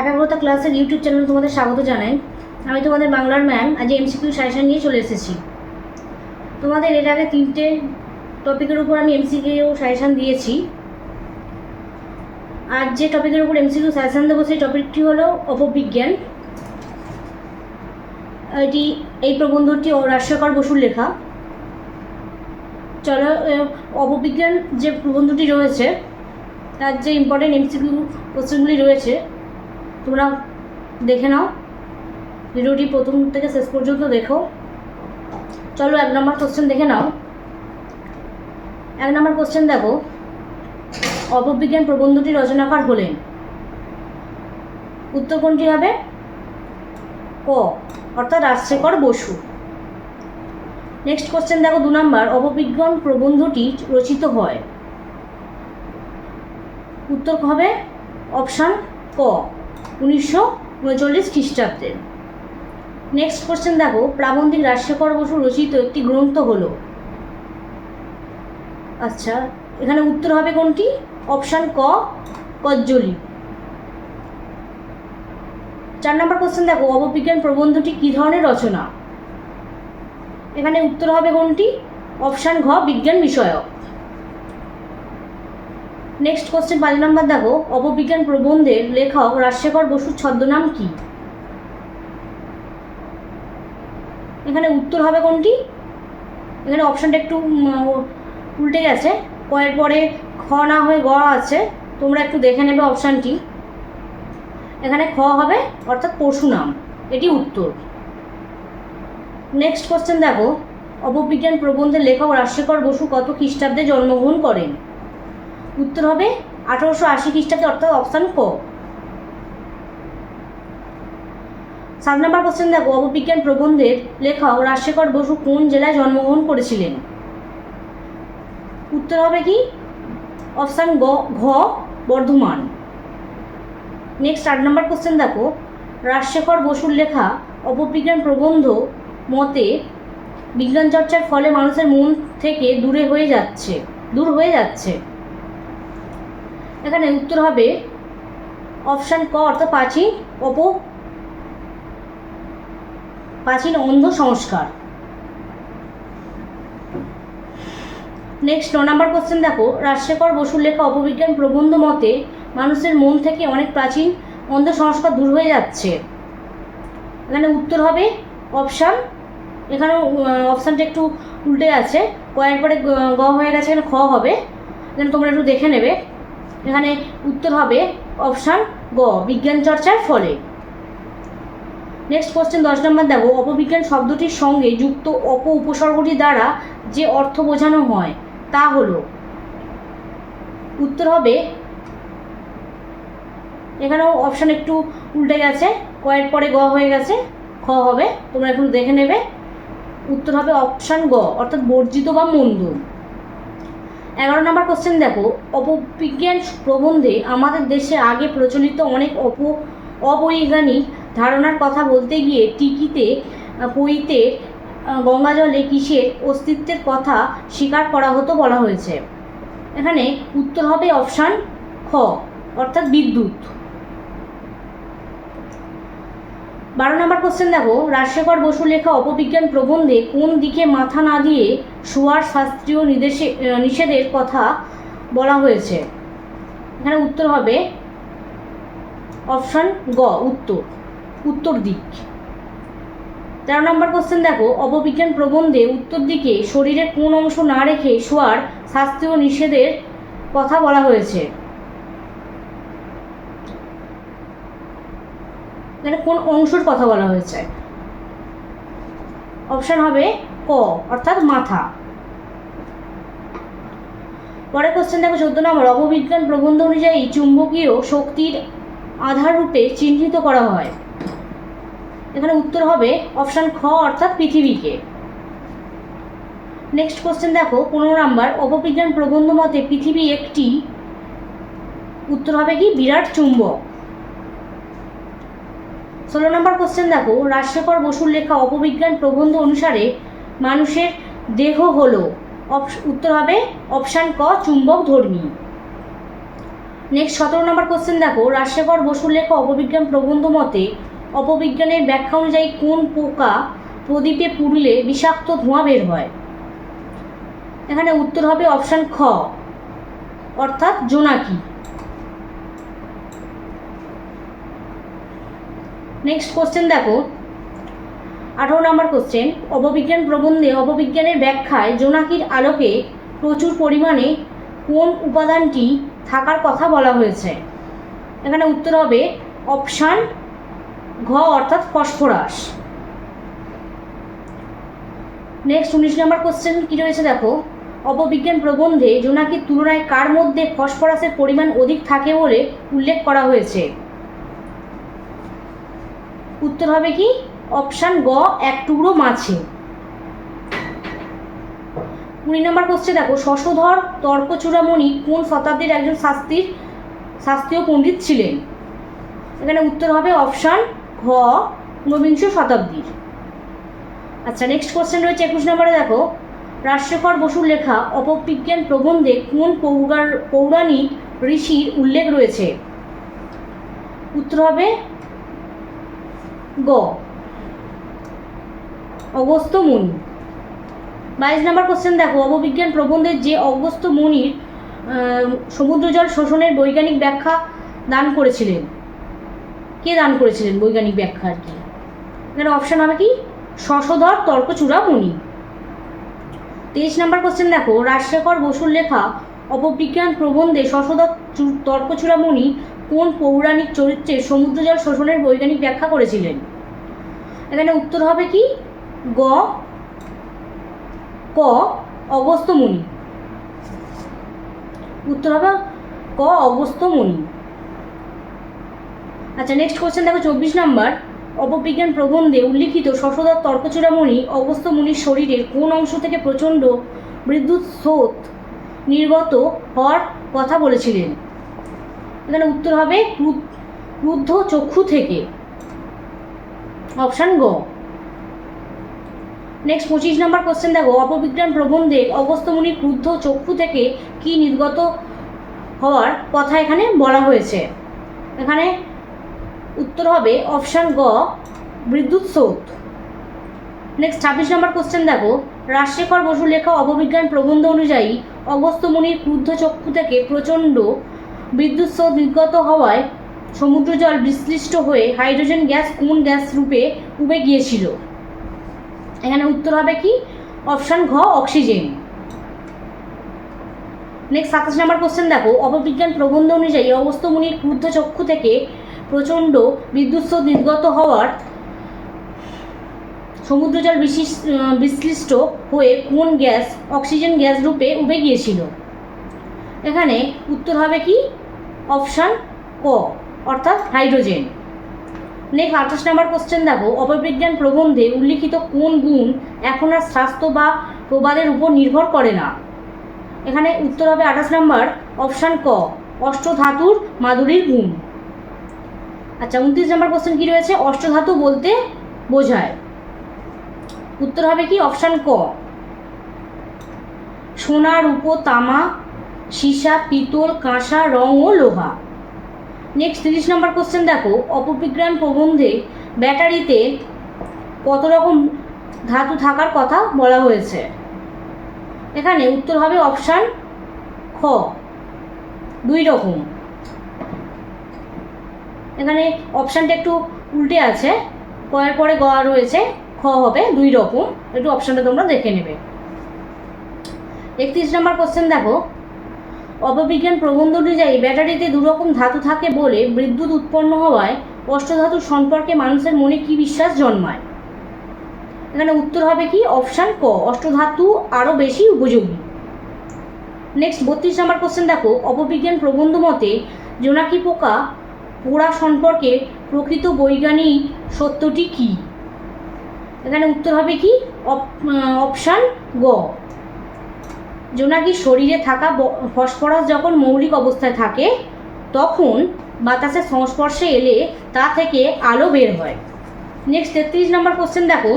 একাগ্রতা ক্লাসের YouTube channel তোমাদের স্বাগত জানাই। আমি তোমাদের বাংলার ম্যাম আজ এমসিকিউ সাজেশন নিয়ে চলে এসেছি। তোমাদের এর আগে তিনটে টপিকের উপর আমি এমসিকিউ সাজেশন দিয়েছি। আর যে টপিকের উপর এমসিকিউ সাজেশন দেবো, সেই টপিকটি হলো অপবিজ্ঞান। এটি, এই প্রবন্ধটি রাজশেখর বসুর লেখা। চলো অপবিজ্ঞান যে প্রবন্ধটি রয়েছে তার যে ইম্পর্টেন্ট এমসিকিউ কোশ্চেনগুলি রয়েছে, তোমরা দেখে নাও। ভিডিওটি প্রথম থেকে শেষ পর্যন্ত দেখো। চলো এক নম্বর কোশ্চেন দেখে নাও। এক নম্বর কোশ্চেন দেখো। অপবিজ্ঞান প্রবন্ধটি রচনাকার হলেন। উত্তর কোনটি হবে? ক, অর্থাৎ রাজশেখর বসু। নেক্সট কোশ্চেন দেখো দু নম্বর অপবিজ্ঞান প্রবন্ধটি রচিত হয়। উত্তর হবে অপশান ক, উনিশশো উনচল্লিশ খ্রিস্টাব্দে। নেক্সট কোশ্চেন দেখো, প্রাবন্ধিক রাজশেখর বসু রচিত একটি গ্রন্থ হলো। আচ্ছা এখানে উত্তর হবে কোনটি? অপশান ক কজ্জলি চার নম্বর কোশ্চেন দেখো, অববিজ্ঞান প্রবন্ধটি কী ধরনের রচনা? এখানে উত্তর হবে কোনটি? অপশান ঘ, বিজ্ঞান বিষয়ক। নেক্সট কোশ্চেন পাঁচ নম্বর দেখো। অপবিজ্ঞান প্রবন্ধের লেখক রাজশেখর বসুর ছদ্মনাম কি? এখানে উত্তর হবে কোনটি? এখানে অপশানটা একটু উল্টে গেছে। কয়ের পরে খ না হয়ে গ আছে। তোমরা একটু দেখে নেবে অপশানটি এখানে খ হবে, অর্থাৎ পরশুনাম এটি উত্তর। নেক্সট কোশ্চেন দেখো। অপবিজ্ঞান প্রবন্ধের লেখক রাজশেখর বসু কত খ্রিস্টাব্দে জন্মগ্রহণ করেন? উত্তর হবে আঠারোশো আশি খ্রিস্টাব্দে, অর্থাৎ অপশান ক। সাত নম্বর কোশ্চেন দেখো, অববিজ্ঞান প্রবন্ধের লেখক রাজশেখর বসু কোন জেলায় জন্মগ্রহণ করেছিলেন? উত্তর হবে কি? অপশান গ, ঘ, বর্ধমান। নেক্সট আট নম্বর কোশ্চেন দেখো, রাজশেখর বসুর লেখা অপবিজ্ঞান প্রবন্ধ মতে বিজ্ঞান চর্চার ফলে মানুষের মন থেকে দূরে হয়ে যাচ্ছে, দূর হয়ে যাচ্ছে। এখানে উত্তর হবে অপশান ক অর্থাৎ প্রাচীন, অপ প্রাচীন অন্ধ সংস্কার। নেক্সট ন নম্বর কোশ্চেন দেখো। রাজশেখর বসুর লেখা অপবিজ্ঞান প্রবন্ধ মতে মানুষের মন থেকে অনেক প্রাচীন অন্ধ সংস্কার দূর হয়ে যাচ্ছে। এখানে উত্তর হবে অপশান। এখানে অপশানটা একটু উল্টে আছে। গ- গ হয়ে গেছে, এখানে খ হবে। এখানে তোমরা একটু দেখে নেবে। এখানে উত্তর হবে অপশান গ, বিজ্ঞান চর্চার ফলে। নেক্সট কোশ্চেন দশ নম্বর দেখো। অপবিজ্ঞান শব্দটির সঙ্গে যুক্ত অপ উপসর্গটি দ্বারা যে অর্থ বোঝানো হয়, তা হলো উত্তর হবে, এখানেও অপশান একটু উল্টে গেছে কয়ের পরে গ হয়ে গেছে, খ হবে, তোমরা এখন দেখে নেবে। উত্তর হবে অপশান গ, অর্থাৎ বর্জিত বা মন্দ। এগারো নম্বর কোশ্চেন দেখো, অপবিজ্ঞান প্রবন্ধে আমাদের দেশে আগে প্রচলিত অনেক অপ অবৈজ্ঞানিক ধারণার কথা বলতে গিয়ে টিকিতে পইতে গঙ্গাজলে কিসের অস্তিত্বের কথা স্বীকার করা হতো বলা হয়েছে। এখানে উত্তর হবে অপশান খ, অর্থাৎ বিদ্যুৎ। বারো নম্বর কোশ্চেন দেখো, রাজশেখর বসু লেখা অপবিজ্ঞান প্রবন্ধে কোন দিকে মাথা না দিয়ে শোয়ার শাস্ত্রীয় নির্দেশে নিষেধের কথা বলা হয়েছে? এখানে উত্তর হবে অপশান গ, উত্তর উত্তর দিক। তেরো নম্বর কোশ্চেন দেখো, অপবিজ্ঞান প্রবন্ধে উত্তর দিকে শরীরের কোন অংশ না রেখে শোয়ার শাস্ত্রীয় নিষেধের কথা বলা হয়েছে। এখানে কোন অংশের কথা বলা হয়েছে? অপশন হবে ক, অর্থাৎ মাথা। পরের কোশ্চেন দেখো, চোদ্দ নম্বর। অববিজ্ঞান প্রবন্ধ অনুযায়ী চুম্বকীয় শক্তির আধার রূপে চিহ্নিত করা হয়। এখানে উত্তর হবে অপশান খ, অর্থাৎ পৃথিবীকে। নেক্সট কোশ্চেন দেখো, পনেরো নাম্বার। অপবিজ্ঞান প্রবন্ধ মতে পৃথিবী একটি, উত্তর হবে কি? বিরাট চুম্বক। ষোলো নম্বর কোশ্চেন দেখো, রাজশেখর বসুর লেখা অপবিজ্ঞান প্রবন্ধ অনুসারে মানুষের দেহ হলো। উত্তর হবে অপশান ক, চুম্বক ধর্মী। নেক্সট সতেরো নম্বর কোশ্চেন দেখো, রাজশেখর বসুর লেখা অপবিজ্ঞান প্রবন্ধ মতে অপবিজ্ঞানের ব্যাখ্যা অনুযায়ী কোন পোকা প্রদীপে পুড়লে বিষাক্ত ধোঁয়া বের হয়? এখানে উত্তর হবে অপশান খ, অর্থাৎ জোনাকি। নেক্সট কোশ্চেন দেখো। আঠারো নম্বর কোশ্চেন অববিজ্ঞান প্রবন্ধে অববিজ্ঞানের ব্যাখ্যায় জোনাকির আলোকে প্রচুর পরিমাণে কোন উপাদানটি থাকার কথা বলা হয়েছে। এখানে উত্তর হবে অপশান ঘ, অর্থাৎ ফসফরাস। নেক্সট উনিশ নম্বর কোশ্চেন কী রয়েছে দেখো? অপবিজ্ঞান প্রবন্ধে জোনাকির তুলনায় কার মধ্যে ফসফরাসের পরিমাণ অধিক থাকে বলে উল্লেখ করা হয়েছে? উত্তর হবে কি? অপশান গ, এক টুকরো মাছে। কুড়ি নম্বর কোশ্চেন দেখো, শশধর, তর্কচূড়ামণি কোন শতাব্দীর একজন শাস্তির শাস্ত্রীয় পণ্ডিত ছিলেন? এখানে উত্তর হবে অপশান ঘ, ঊনবিংশ শতাব্দীর। আচ্ছা নেক্সট কোশ্চেন রয়েছে একুশ নম্বরে দেখো। রাজশেখর বসুর লেখা অপবিজ্ঞান প্রবন্ধে কোন পৌরাণিক ঋষির উল্লেখ রয়েছে? উত্তর হবে গ। অগস্ত্য মুনি। বাইশ নম্বর কোশ্চেন দেখো। অববিজ্ঞান প্রবন্ধের যে অগস্ত মুনির আহ, সমুদ্রজল শোষণের বৈজ্ঞানিক ব্যাখ্যা দান করেছিলেন। কে দান করেছিলেন বৈজ্ঞানিক ব্যাখ্যা আর কি? এখানে অপশান হবে কি? শশধর তর্কচূড়া মুনি। তেইশ নম্বর কোশ্চেন দেখো। রাজশেখর বসুর লেখা অপবিজ্ঞান প্রবন্ধে শশধর তর্কচূড়া তর্কচূড়ামণি কোন পৌরাণিক চরিত্রে সমুদ্রজল শোষণের বৈজ্ঞানিক ব্যাখ্যা করেছিলেন? এখানে উত্তর হবে কি? গ, ক অগস্ত্য মুনি উত্তর হবে ক অগস্ত্য মুনি আচ্ছা নেক্সট কোশ্চেন দেখো, চব্বিশ নম্বর। অপবিজ্ঞান প্রবন্ধে উল্লিখিত শশধর তর্কচূড়ামণি অগস্ত্য মুনির শরীরের কোন অংশ থেকে প্রচণ্ড বিদ্যুৎ স্রোত নির্গত হওয়ার কথা বলেছিলেন? এখানে উত্তর হবে ক্রুদ্ধ চক্ষু থেকে। অপশান গ নেক্সট পঁচিশ নম্বর কোশ্চেন দেখো। অপবিজ্ঞান প্রবন্ধে অগস্ত্যমুনির ক্রুদ্ধ চক্ষু থেকে কি নির্গত হওয়ার কথা এখানে বলা হয়েছে। এখানে উত্তর হবে অপশান গ বিদ্যুৎ স্রোত। নেক্সট ছাব্বিশ নম্বর কোশ্চেন দেখো। রাজশেখর বসু লেখা অববিজ্ঞান প্রবন্ধ অনুযায়ী অগস্ত্যমুনির ক্রুদ্ধ চক্ষু থেকে প্রচণ্ড বিদ্যুৎ স্রোত নির্গত হওয়ায় সমুদ্র জল বিশ্লিষ্ট হয়ে হাইড্রোজেন গ্যাস কোন গ্যাস রূপে উবে গিয়েছিল। এখানে উত্তর হবে কি? অপশান ঘ অক্সিজেন। নেক্সট সাতাশ নম্বর কোশ্চেন দেখো। অপবিজ্ঞান প্রবন্ধ অনুযায়ী অবস্থমুনির ক্রুদ্ধ চক্ষু থেকে প্রচণ্ড বিদ্যুৎ স্রোত নির্গত হওয়ার সমুদ্রজল বিশিষ আহ, বিশ্লিষ্ট হয়ে কোন গ্যাস অক্সিজেন গ্যাস রূপে উবে গিয়েছিল। এখানে উত্তর হবে কি? অপশান ক, অর্থাৎ হাইড্রোজেন। নেক্সট আঠাশ নম্বর কোশ্চেন দেখো। অপবিজ্ঞান প্রবন্ধে উল্লিখিত কোন গুণ এখন আর স্বাস্থ্য বা প্রবাদের উপর নির্ভর করে না? এখানে উত্তর হবে আঠাশ নম্বর, অপশান ক, অষ্টধাতুর মাধুরীর গুণ। আচ্ছা উনত্রিশ নম্বর কোশ্চেন কী রয়েছে? অষ্টধাতু বলতে বোঝায়। উত্তর হবে কি? অপশান ক সোনা রূপো তামা সীসা, পিতল, কাঁসা, রং ও লোহা। নেক্সট তিরিশ নম্বর কোশ্চেন দেখো। অপবিজ্ঞান প্রবন্ধে ব্যাটারিতে কত রকম ধাতু থাকার কথা বলা হয়েছে? এখানে উত্তর হবে অপশান খ। দুই রকম। এখানে অপশানটা একটু উল্টে আছে। কয়ের পরে গ রয়েছে, খ হবে দুই রকম। একটু অপশানটা তোমরা দেখে নেবে। একত্রিশ নম্বর কোশ্চেন দেখো। অপবিজ্ঞান প্রবন্ধ অনুযায়ী ব্যাটারিতে দুরকম ধাতু থাকে বলে বিদ্যুৎ উৎপন্ন হওয়ায় অষ্টধাতুর সম্পর্কে মানুষের মনে কি বিশ্বাস জন্মায়? এখানে উত্তর হবে কি? অপশান ক, অষ্টধাতু আরও বেশি উপযোগী। নেক্সট বত্রিশ নম্বর কোশ্চেন দেখো। অপবিজ্ঞান প্রবন্ধ মতে জোনাকি পোকা পোড়া সম্পর্কে প্রকৃত বৈজ্ঞানিক সত্যটি কি? এখানে উত্তর হবে কি? অপ- অপশান গ জোনাকির শরীরে থাকা ফসফরাস যখন মৌলিক অবস্থায় থাকে, তখন বাতাসের সংস্পর্শে এলে তা থেকে আলো বের হয়। নেক্সট তেত্রিশ নম্বর কোশ্চেন দেখো।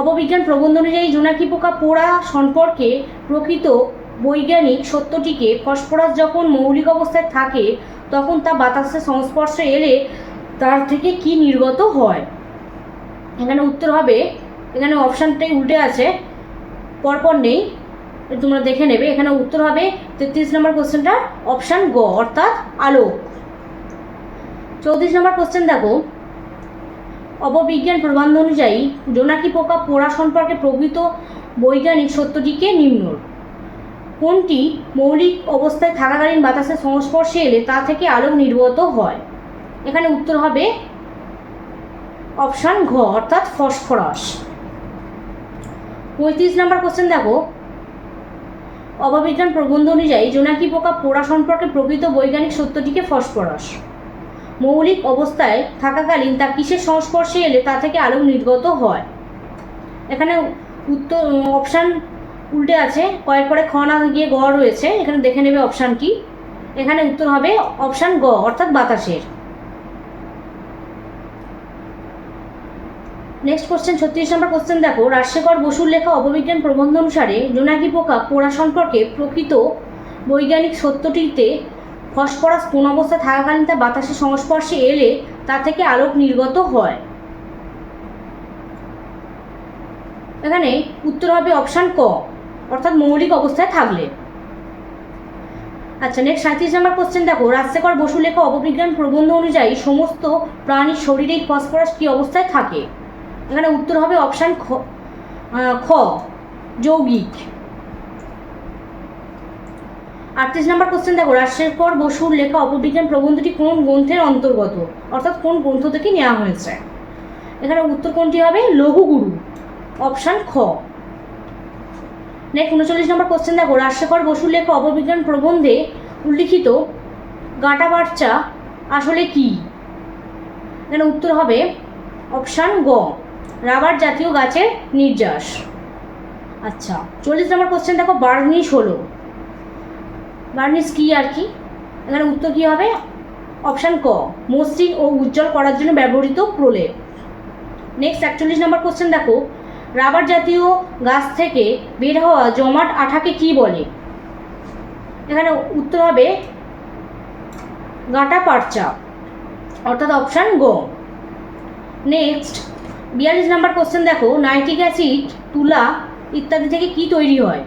অপবিজ্ঞান প্রবন্ধ অনুযায়ী জোনাকি পোকা পোড়া সম্পর্কে প্রকৃত বৈজ্ঞানিক সত্যটিকে ফসফরাস যখন মৌলিক অবস্থায় থাকে, তখন তা বাতাসের সংস্পর্শে এলে তার থেকে কি নির্গত হয়? এখানে উত্তর হবে, এখানে অপশানটাই উল্টে আছে, পরপর নেই। তোমরা দেখে নেবে। এখানে উত্তর হবে তেত্রিশ নম্বর কোশ্চেনটা অপশান গ, অর্থাৎ আলোক চৌত্রিশ নম্বর কোশ্চেন দেখো। অপবিজ্ঞান প্রবন্ধ অনুযায়ী জোনাকি পোকা পোড়া সম্পর্কে প্রকৃত বৈজ্ঞানিক সত্যটিকে নিম্ন? কোনটি মৌলিক অবস্থায় থাকাকালীন বাতাসের সংস্পর্শে এলে তা থেকে আলোক নির্গত হয়? এখানে উত্তর হবে অপশান ঘ, অর্থাৎ ফসফরাস। পঁয়ত্রিশ নম্বর কোশ্চেন দেখো। অববিজ্ঞান প্রবন্ধ অনুযায়ী জোনাকি পোকা পোড়া সম্পর্কে প্রকৃত বৈজ্ঞানিক সত্যটিকে ফসফরাস। মৌলিক অবস্থায় থাকাকালীন তা কিসের সংস্পর্শে এলে তা থেকে আলোক নির্গত হয়? এখানে উত্তর অপশান উল্টে আছে, কয়েক পরে খ না গিয়ে গ রয়েছে, এখানে দেখে নেবে অপশানটি এখানে উত্তর হবে অপশান গ, অর্থাৎ বাতাসের। নেক্সট কোশ্চেন ছত্রিশ নম্বর কোশ্চেন দেখো। রাজশেখর বসুর লেখা অববিজ্ঞান প্রবন্ধ অনুসারে জোনাকি পোকা পোড়া সম্পর্কে প্রকৃত বৈজ্ঞানিক সত্যটিতে ফসফরাস কোন অবস্থায় থাকাকালীন তা বাতাসের সংস্পর্শে এলে তা থেকে আলোক নির্গত হয়? এখানে উত্তর হবে অপশান ক, অর্থাৎ মৌলিক অবস্থায় থাকলে। আচ্ছা নেক্সট সাঁত্রিশ নম্বর কোশ্চেন দেখো। রাজশেখর বসু লেখা অববিজ্ঞান প্রবন্ধ অনুযায়ী সমস্ত প্রাণীর শরীরে ফসফরাস কী অবস্থায় থাকে? এখানে উত্তর হবে অপশান খ খ, যৌগিক। আটত্রিশ নম্বর কোশ্চেন দেখো, রাজশেখর বসুর লেখা অপবিজ্ঞান প্রবন্ধটি কোন গ্রন্থের অন্তর্গত? অর্থাৎ কোন গ্রন্থ থেকে নেওয়া হয়েছে? এখানে উত্তর কোনটি হবে? লঘুগুরু। অপশান খ। নেক্সট উনচল্লিশ নম্বর কোশ্চেন দেখো, রাজশেখর বসুর লেখা অপবিজ্ঞান প্রবন্ধে উল্লিখিত গাঁটা বাচ্চা আসলে কি? এখানে উত্তর হবে অপশান গ। রাবার জাতীয় গাছের নির্যাস। আচ্ছা চল্লিশ নম্বর কোশ্চেন দেখো, বার্নিশ হলো। বার্নিশ কি আর কি? এখানে উত্তর কী হবে? অপশান ক, মসৃণ ও উজ্জ্বল করার জন্য ব্যবহৃত প্রলেপ। নেক্সট একচল্লিশ নম্বর কোশ্চেন দেখো। রাবার জাতীয় গাছ থেকে বের হওয়া জমাট আঠাকে কি বলে? এখানে উত্তর হবে গাঁটা পারচা অর্থাৎ অপশান গ। নেক্সট বিয়াল্লিশ নাম্বার কোশ্চেন দেখো নাইট্রিক অ্যাসিড তুলা ইত্যাদি থেকে কি তৈরি হয়?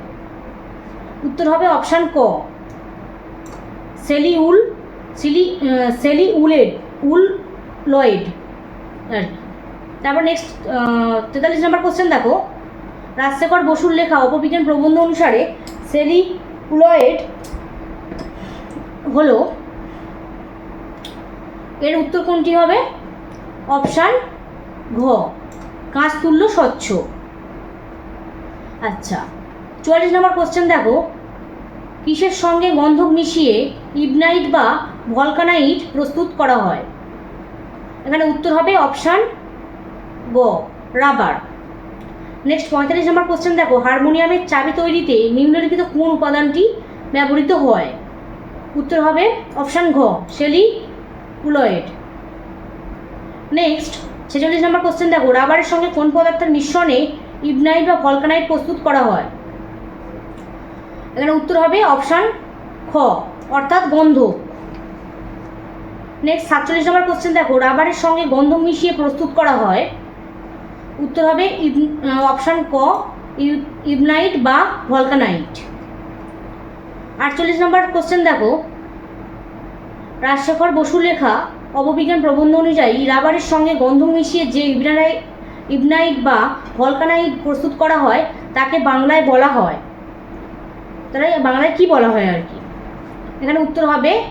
উত্তর হবে অপশান ক। সেলিউল, সিলি সেলিউলেড উল লয়েড আর তারপর নেক্সট তেতাল্লিশ নাম্বার কোশ্চেন দেখো। রাজশেখর বসুর লেখা অপবিজ্ঞান প্রবন্ধ অনুসারে সেলিউলয়েড হলো, এর উত্তর কোনটি হবে? অপশান ঘ, কাঁচ তুল্য স্বচ্ছ। আচ্ছা চুয়াল্লিশ নম্বর কোশ্চেন দেখো। কিসের সঙ্গে গন্ধক মিশিয়ে ইবনাইট বা ভলকানাইট প্রস্তুত করা হয়? এখানে উত্তর হবে অপশান গ, রাবার। নেক্সট পঁয়তাল্লিশ নম্বর কোশ্চেন দেখো। হারমোনিয়ামের চাবি তৈরিতে নিম্নলিখিত কোন উপাদানটি ব্যবহৃত হয়? উত্তর হবে অপশান ঘ, সেলি উলয়েড নেক্সট ছেচল্লিশ নম্বর কোশ্চেন দেখো, রাবারের সঙ্গে কোন পদার্থের মিশ্রণে ইবনাইট বা ভলকানাইট প্রস্তুত করা হয়? এখানে উত্তর হবে অপশান খ, অর্থাৎ গন্ধ। নেক্সট সাতচল্লিশ নম্বর কোশ্চেন দেখো, রাবারের সঙ্গে গন্ধ মিশিয়ে প্রস্তুত করা হয়। উত্তর হবে অপশান ক ইবনাইট বা ভলকানাইট। আটচল্লিশ নম্বর কোশ্চেন দেখো, রাজশেখর বসু লেখা অববিজ্ঞান প্রবন্ধ অনুযায়ী রাবারের সঙ্গে গন্ধ মিশিয়ে যে ইবনারাই ইবনাইট বা ভলকানাইট প্রস্তুত করা হয়, তাকে বাংলায় বলা হয়। তাহলে বাংলায় কি বলা হয় আর কি? এখানে উত্তর হবে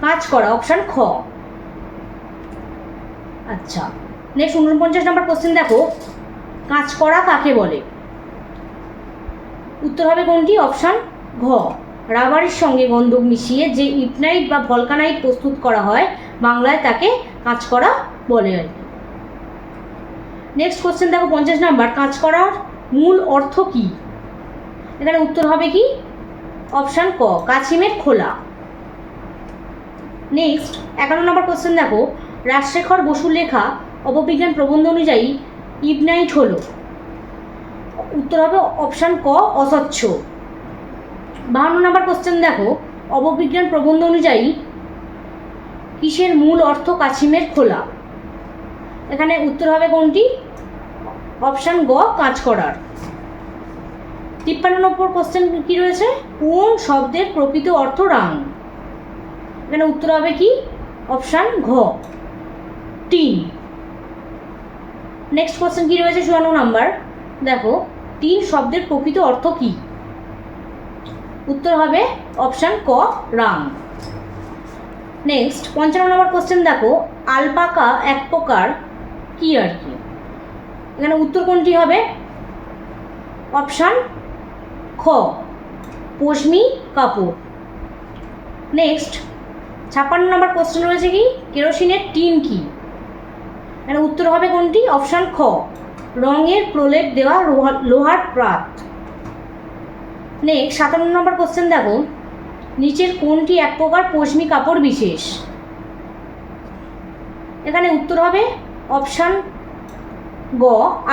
কাজ করা, অপশান খ। আচ্ছা নেক্সট উনপঞ্চাশ নম্বর কোশ্চেন দেখো। কাজ করা কাকে বলে? উত্তর হবে কোনটি? অপশান ঘ। রাবারের সঙ্গে গন্ধক মিশিয়ে যে ইপনাইট বা ভলকানাইট প্রস্তুত করা হয়, বাংলায় তাকে কাজ করা বলে আর কি। নেক্সট কোশ্চেন দেখো, পঞ্চাশ নাম্বার, কাজ করার মূল অর্থ কী? এখানে উত্তর হবে কি? অপশান ক, কাছিমের খোলা। নেক্সট এগারো নম্বর কোশ্চেন দেখো, রাজশেখর বসুর লেখা অপবিজ্ঞান প্রবন্ধ অনুযায়ী ইবনাইট হলো। উত্তর হবে অপশান ক, অস্বচ্ছ। বাহান্ন নম্বর কোশ্চেন দেখো। অববিজ্ঞান প্রবন্ধ অনুযায়ী কিসের মূল অর্থ কাছিমের খোলা? এখানে উত্তর হবে কোনটি? অপশান গ কাজ করার। তিপ্পান্ন নম্বর কোশ্চেন কি রয়েছে? কোন শব্দের প্রকৃত অর্থ রাং? এখানে উত্তর হবে কি? অপশান ঘ, টিন। নেক্সট কোশ্চেন কি রয়েছে? চুয়ান্ন নাম্বার। দেখো তিন শব্দের প্রকৃত অর্থ কি? উত্তর হবে অপশান ক রাম নেক্সট পঞ্চান্ন নম্বর কোশ্চেন দেখো আলপাকা এক প্রকার কি আর কি? এখানে উত্তর কোনটি হবে? অপশান খ, পশমি কাপড়. নেক্সট ছাপ্পান্ন নম্বর কোশ্চেন রয়েছে কি? কেরোসিনের টিন কি? এখানে উত্তর হবে কোনটি? অপশান খ, রঙের প্রলেপ দেওয়া লোহা- লোহার প্রাত। নেক্সট, সাতান্ন নম্বর কোশ্চেন দেখো। নিচের কোনটি এক প্রকার পশমি কাপড় বিশেষ? এখানে উত্তর হবে অপশান গ,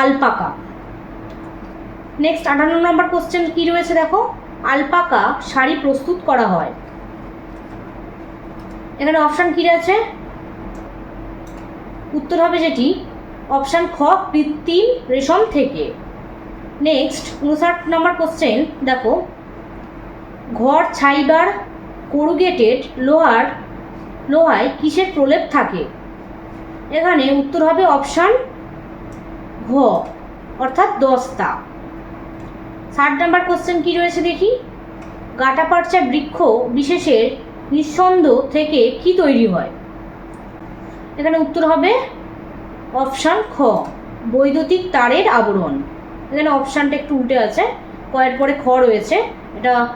আলপাকা। নেক্সট আটান্ন নম্বর কোশ্চেন কি রয়েছে দেখো? আলপাকা শাড়ি প্রস্তুত করা হয়। এখানে অপশান কি রয়েছে উত্তর হবে যেটি অপশান খ, কৃত্রিম রেশম থেকে। নেক্সট উনষাট নম্বর কোশ্চেন দেখো। ঘর ছাইবার করুগেটেড লোহার, লোহায় কিসের প্রলেপ থাকে? এখানে উত্তর হবে অপশান ঘ, অর্থাৎ দস্তা। ষাট নাম্বার কোশ্চেন কি রয়েছে দেখি? গাটাপারচা বৃক্ষ বিশেষের নিঃসন্দ থেকে কি তৈরি হয়? এখানে উত্তর হবে অপশান খ, বৈদ্যুতিক তারের আবরণ। এখানে অপশানটা একটু উল্টে আছে। কয়ের পরে খ রয়েছে। এটা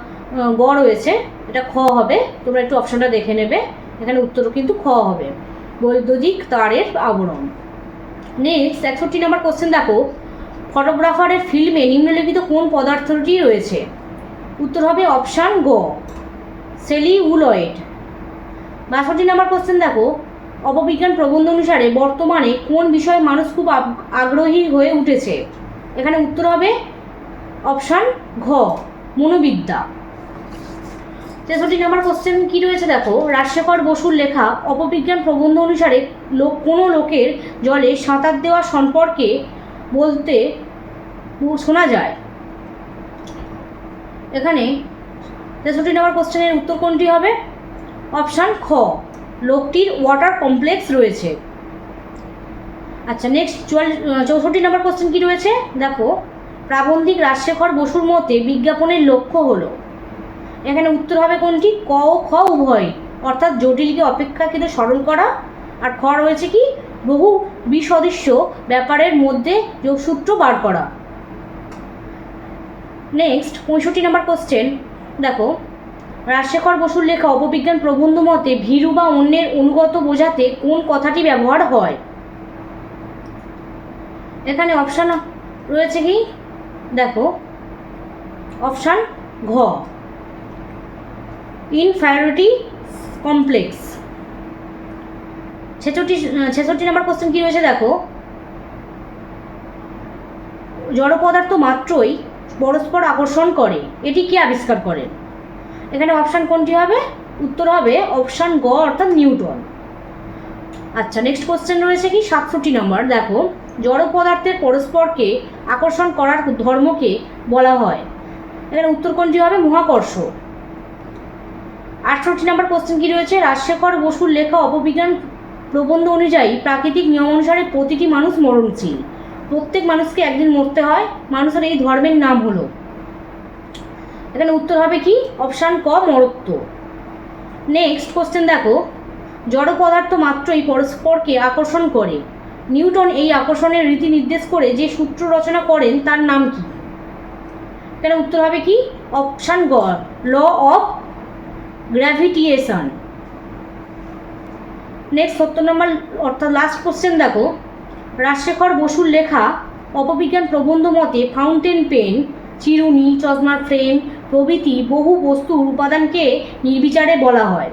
গ রয়েছে। এটা খ হবে। তোমরা একটু অপশানটা দেখে নেবে। এখানে উত্তরও কিন্তু খ হবে। বৈদ্যুতিক তারের আবরণ। নেক্সট একষট্টি নম্বর কোশ্চেন দেখো। ফটোগ্রাফারের ফিল্মে নিম্নলিখিত কোন পদার্থটি রয়েছে? উত্তর হবে অপশান গ। সেলি সেলিউলয়েড। বাষট্টি নম্বর কোশ্চেন দেখো। অপবিজ্ঞান প্রবন্ধ অনুসারে বর্তমানে কোন বিষয়ে মানুষ খুব আগ্রহী হয়ে উঠেছে? এখানে উত্তর হবে অপশান ঘ, মনোবিদ্যা। তেষট্টি নম্বর কোশ্চেন কী রয়েছে দেখো? রাজশেখর বসুর লেখা, অপবিজ্ঞান প্রবন্ধ অনুসারে লোক, কোনো লোকের জলে সাঁতার দেওয়া সম্পর্কে বলতে শোনা যায়। এখানে তেষট্টি নম্বর কোশ্চেনের উত্তর কোনটি হবে? অপশান খ, লোকটির ওয়াটার কমপ্লেক্স রয়েছে। আচ্ছা নেক্সট চুয়াল চৌষট্টি নম্বর কোশ্চেন কি রয়েছে? দেখো, প্রাবন্ধিক রাজশেখর বসুর মতে বিজ্ঞাপনের লক্ষ্য হলো। এখানে উত্তর হবে কোনটি? ক ও খ উভয় অর্থাৎ জটিলকে অপেক্ষাকৃত সরল করা। আর খ রয়েছে কি? বহু বিসদৃশ্য ব্যাপারের মধ্যে যোগসূত্র বার করা। নেক্সট পঁয়ষট্টি নম্বর কোশ্চেন দেখো, রাজশেখর বসুর লেখা অপবিজ্ঞান প্রবন্ধ মতে ভীরু বা অন্যের অনুগত বোঝাতে কোন কথাটি ব্যবহার হয়? এখানে অপশান রয়েছে কি? দেখো অপশান ঘ। ইনফ্যারিটি কমপ্লেক্স ছেষট্টি ছেষট্টি নম্বর কোশ্চেন কী রয়েছে দেখো? জড় পদার্থ মাত্রই পরস্পর আকর্ষণ করে, এটি কি আবিষ্কার করে? এখানে অপশান কোনটি হবে? উত্তর হবে অপশান গ, অর্থাৎ নিউটন। আচ্ছা নেক্সট কোশ্চেন রয়েছে কি? সাতষট্টি নম্বর দেখো। জড় পদার্থের পরস্পরকে আকর্ষণ করার ধর্মকে বলা হয়। এখানে উত্তর কোনটি হবে? মহাকর্ষ। আটষট্টি নম্বর কোশ্চেন কি রয়েছে? রাজশেখর বসুর লেখা অপবিজ্ঞান প্রবন্ধ অনুযায়ী প্রাকৃতিক নিয়ম অনুসারে প্রতিটি মানুষ মরণশীল। প্রত্যেক মানুষকে একদিন মরতে হয়। মানুষের এই ধর্মের নাম হলো। এখানে উত্তর হবে কি? অপশান ক, মরত্ব। নেক্সট কোশ্চেন দেখো। জড় পদার্থ মাত্রই পরস্পরকে আকর্ষণ করে। নিউটন এই আকর্ষণের রীতি নির্দেশ করে যে সূত্র রচনা করেন, তার নাম কি? এখানে উত্তর হবে কি? অপশান গ, ল অফ গ্র্যাভিটিয়েশন। নেক্সট সত্তর নম্বর, অর্থাৎ লাস্ট কোশ্চেন দেখো। রাজশেখর বসুর লেখা, অপবিজ্ঞান প্রবন্ধ মতে ফাউন্টেন পেন চিরুনি, চশমার ফ্রেম প্রভৃতি বহু বস্তুর উপাদানকে নির্বিচারে বলা হয়।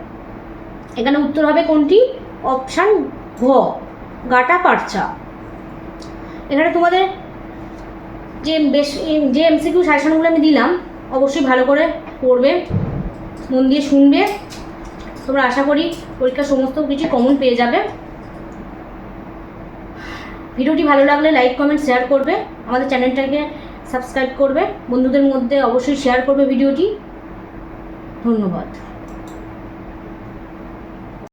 এখানে উত্তর হবে কোনটি? অপশান ঘ। গাটা পারচা। এখানে তোমাদের যে বেশ যে এমসিকিউ সাজেশনগুলো আমি দিলাম, অবশ্যই ভালো করে পড়বে, মন দিয়ে শুনবে। তোমরা আশা করি পরীক্ষার সমস্ত কিছু কমন পেয়ে যাবে। ভিডিওটি ভালো লাগলে লাইক কমেন্ট শেয়ার করবে। আমাদের চ্যানেলটাকে সাবস্ক্রাইব করবে। বন্ধুদের মধ্যে অবশ্যই শেয়ার করবে ভিডিওটি। ধন্যবাদ।